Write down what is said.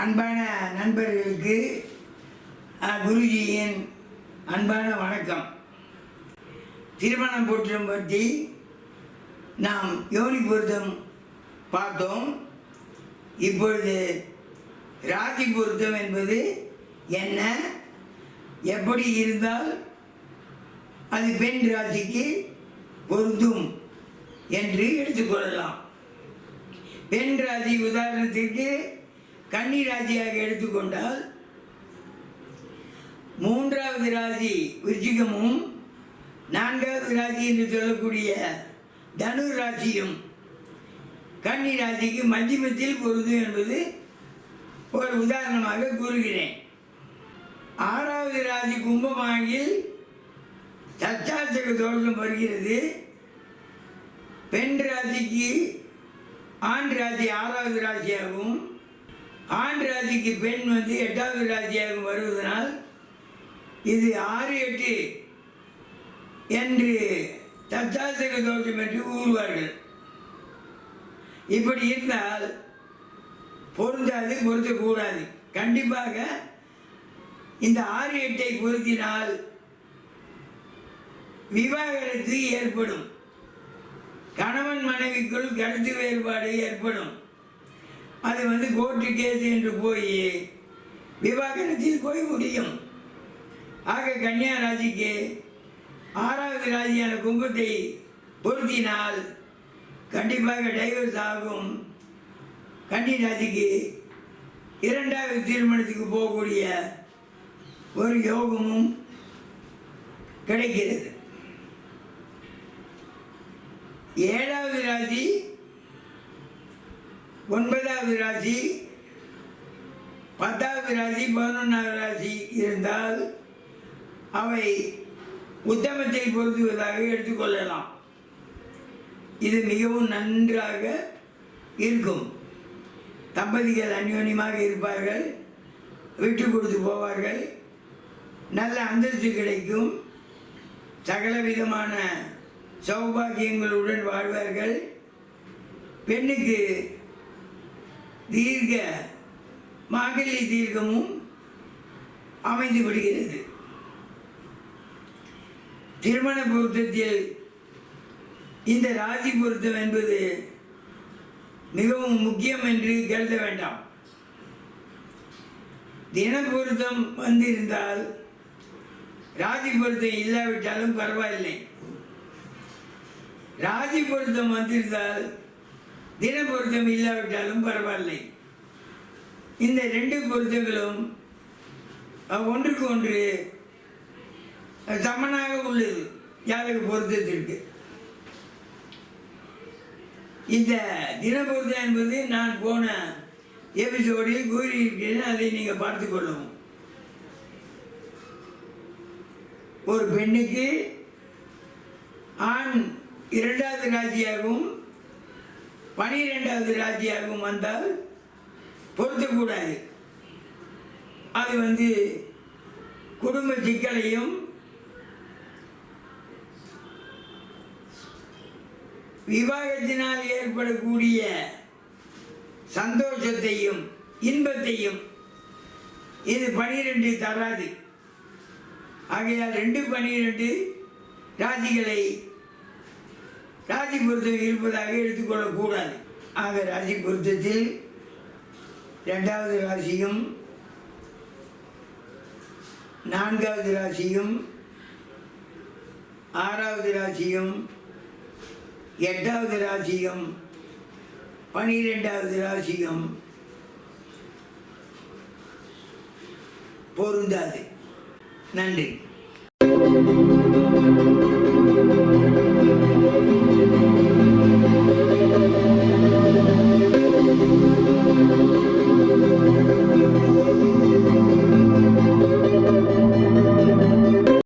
அன்பான நண்பர்களுக்கு குருஜியின் அன்பான வணக்கம். திருமணம் போற்றம் பற்றி நாம் யோனி பொருத்தம் பார்த்தோம். இப்பொழுது ராசி பொருத்தம் என்பது என்ன? எப்படி இருந்தால் அது பெண் ராசிக்கு பொருந்தும் என்று எடுத்துக்கொள்ளலாம் பெண் ராசி உதாரணத்திற்கு கன்னி ராசியாக எடுத்துக்கொண்டால் மூன்றாவது ராசி விருச்சிகமும் நான்காவது ராசி என்று சொல்லக்கூடிய தனு ராசியும் கன்னி ராசிக்கு மத்தியமத்தில் பொருந்தும் என்பது ஒரு உதாரணமாக கூறுகிறேன். ஆறாவது ராசி கும்பமாகில் சச்சாச்சக தோஷம் வருகிறது. பெண் ராசிக்கு ஆண் ராசி ஆறாவது ராசியாகவும் ஆண் ராசிக்கு பெண் வந்து எட்டாவது ராஜியாக வருவதனால் இது ஆறு எட்டு என்று தச்சாசக தோஷம் என்று கூறுவார்கள். இப்படி இருந்தால் பொருந்தாது பொருத்தக்கூடாது கண்டிப்பாக இந்த ஆறு எட்டை பொருத்தினால் விவாகரத்து ஏற்படும். கணவன் மனைவிக்குள் கருத்து வேறுபாடு ஏற்படும். அது வந்து கோர்ட்டு கேஸ் என்று போய் விவாகரத்தில் போய் முடியும். ஆக கன்னியா ராசிக்கு ஆறாவது ராசியான கும்பத்தை பொருத்தினால் கண்டிப்பாக டைவர்ஸ் ஆகும். கன்னி ராசிக்கு இரண்டாவது திருமணத்துக்கு போகக்கூடிய ஒரு யோகமும் கிடைக்கிறது. ஏழாவது ராசி ஒன்பதாவது ராசி. பத்தாவது ராசி பதினொன்றாவது ராசி இருந்தால் அவை உத்தமத்தை பொருத்துவதாக எடுத்துக்கொள்ளலாம். இது மிகவும் நன்றாக இருக்கும். தம்பதிகள் அந்யோன்யமாக இருப்பார்கள். விட்டு கொடுத்து போவார்கள். நல்ல அந்தஸ்து கிடைக்கும். சகல விதமான சௌபாகியங்களுடன் வாழ்வார்கள். பெண்ணுக்கு தீர்க்க மாங்கல்ய தீர்க்கமும் அமைந்து விடுகிறது திருமண பொருத்தத்தில் இந்த ராசி பொருத்தம் என்பது மிகவும் முக்கியம் என்று கருத வேண்டாம். தின பொருத்தம் வந்திருந்தால் ராசி பொருத்தம் இல்லாவிட்டாலும் பரவாயில்லை. ராசி பொருத்தம் வந்திருந்தால் தின பொருத்தம் இல்லாவிட்டாலும் பரவாயில்லை. இந்த ரெண்டு பொருத்தங்களும் ஒன்றுக்கு ஒன்று சமனாக உள்ளது. ஜாதக பொருத்தத்திற்கு? இந்த தின பொருத்தம் என்பது நான் போன எபிசோடில் கூறியிருக்கிறேன். அதை நீங்கள் பார்த்து கொள்ளவும். ஒரு பெண்ணுக்கு ஆண் இரண்டாவது ராஜியாகவும் பனிரெண்டாவது ராஜியாகவும் வந்தால் பொருத்தக்கூடாது அது வந்து குடும்ப சிக்கலையும் விவாகத்தினால் ஏற்படக்கூடிய சந்தோஷத்தையும் இன்பத்தையும் இது பனிரெண்டு தராது. ஆகையால் ரெண்டு பனிரெண்டு ராசிகளை ராசி பொருத்தம் இருப்பதாக எடுத்துக்கொள்ளக்கூடாது. ஆக ராசி பொருத்தத்தில் ரெண்டாவது ராசியும் நான்காவது ராசியும் ஆறாவது ராசியும் எட்டாவது ராசியும் பனிரெண்டாவது ராசியும் பொருந்தாது. நன்றி.